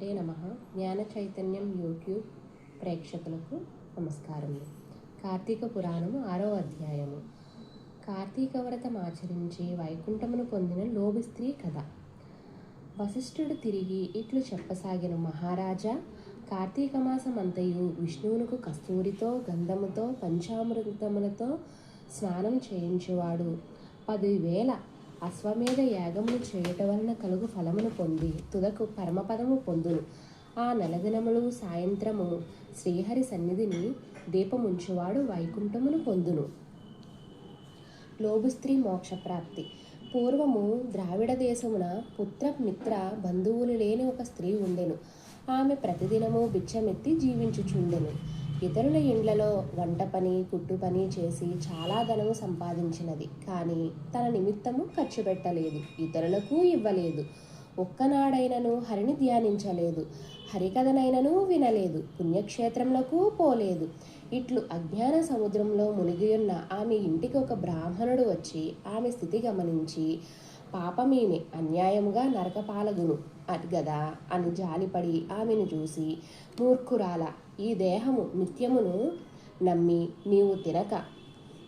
శ్రీమాత్రే నమ. జ్ఞాన చైతన్యం యూట్యూబ్ ప్రేక్షకులకు నమస్కారములు కార్తీక పురాణము ఆరో అధ్యాయము. కార్తీక వ్రతం ఆచరించి వైకుంఠమును పొందిన లోభి స్త్రీ కథ. వశిష్ఠుడు తిరిగి ఇట్లు చెప్పసాగిన మహారాజా కార్తీక మాసమంతయు విష్ణువునకు కస్తూరితో గంధముతో పంచామృతములతో స్నానం చేయించువాడు. పదివేల అశ్వమేధ యాగమును చేయటం వలన కలుగు ఫలమును పొంది తుదకు పరమపదము పొందును. ఆ నలదినములు సాయంత్రము శ్రీహరి సన్నిధిని దీపముంచువాడు వైకుంఠమును పొందును. లోబు స్త్రీ మోక్షప్రాప్తి. పూర్వము ద్రావిడ దేశమున పుత్ర మిత్ర బంధువులు లేని ఒక స్త్రీ ఉండెను. ఆమె ప్రతిదినము బిచ్చమెత్తి జీవించుచుండెను. ఇతరుల ఇండ్లలో వంట పని కుట్టు పని చేసి చాలా ధనము సంపాదించినది. కానీ తన నిమిత్తము ఖర్చు పెట్టలేదు. ఇతరులకు ఇవ్వలేదు. ఒక్కనాడైనను హరిని ధ్యానించలేదు. హరికథనైనను వినలేదు. పుణ్యక్షేత్రములకు పోలేదు. ఇట్లు అజ్ఞాన సముద్రంలో మునిగియున్న ఆమె ఇంటికి ఒక బ్రాహ్మణుడు వచ్చి ఆమె స్థితి గమనించి పాపమీమె? అన్యాయముగా నరకపాలగును. అది గదా అని జాలిపడి ఆమెను చూసి మూర్ఖురాల ఈ దేహము నిత్యమును నమ్మి నీవు తినక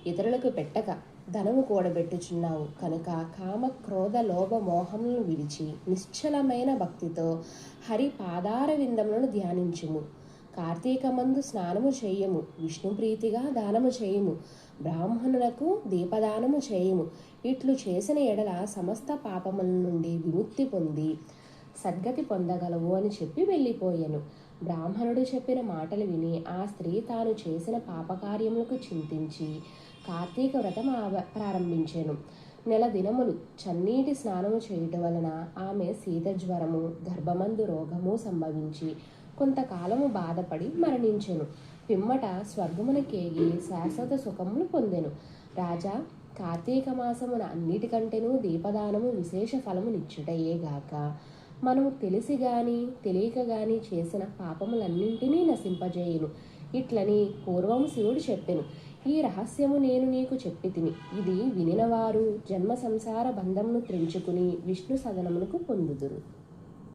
ఇతరులకు పెట్టక ధనము కూడబెట్టుచున్నావు. కనుక కామ క్రోధ లోభ మోహములను విడిచి నిశ్చలమైన భక్తితో హరి పాదార విందములను ధ్యానించుము. కార్తీకమందు స్నానము చేయము. విష్ణుప్రీతిగా దానము చేయము. బ్రాహ్మణులకు దీపదానము చేయము. ఇట్లు చేసిన ఎడల సమస్త పాపముల నుండి విముక్తి పొంది సద్గతి పొందగలవు అని చెప్పి వెళ్ళిపోయాను. బ్రాహ్మణుడు చెప్పిన మాటలు విని ఆ స్త్రీ తాను చేసిన పాపకార్యములకు చింతించి కార్తీక వ్రతం ప్రారంభించాను. నెల దినములు చన్నీటి స్నానము చేయటం వలన ఆమె శీత జ్వరము గర్భమందు రోగము సంభవించి కొంతకాలము బాధపడి మరణించెను. పిమ్మట స్వర్గమునకేగి శాశ్వత సుఖములు పొందెను. రాజా కార్తీక మాసమున అన్నిటికంటేనూ దీపదానము విశేష ఫలమునిచ్చుటయేగాక మనము తెలిసి గాని తెలియక గాని చేసిన పాపములన్నింటినీ నశింపజేయును. ఇట్లని పూర్వము శివుడు చెప్పెను. ఈ రహస్యము నేను నీకు చెప్పి తిని ఇది వినినవారు జన్మ సంసార బంధమును త్రించుకుని విష్ణు సదనమునకు పొందుదురు.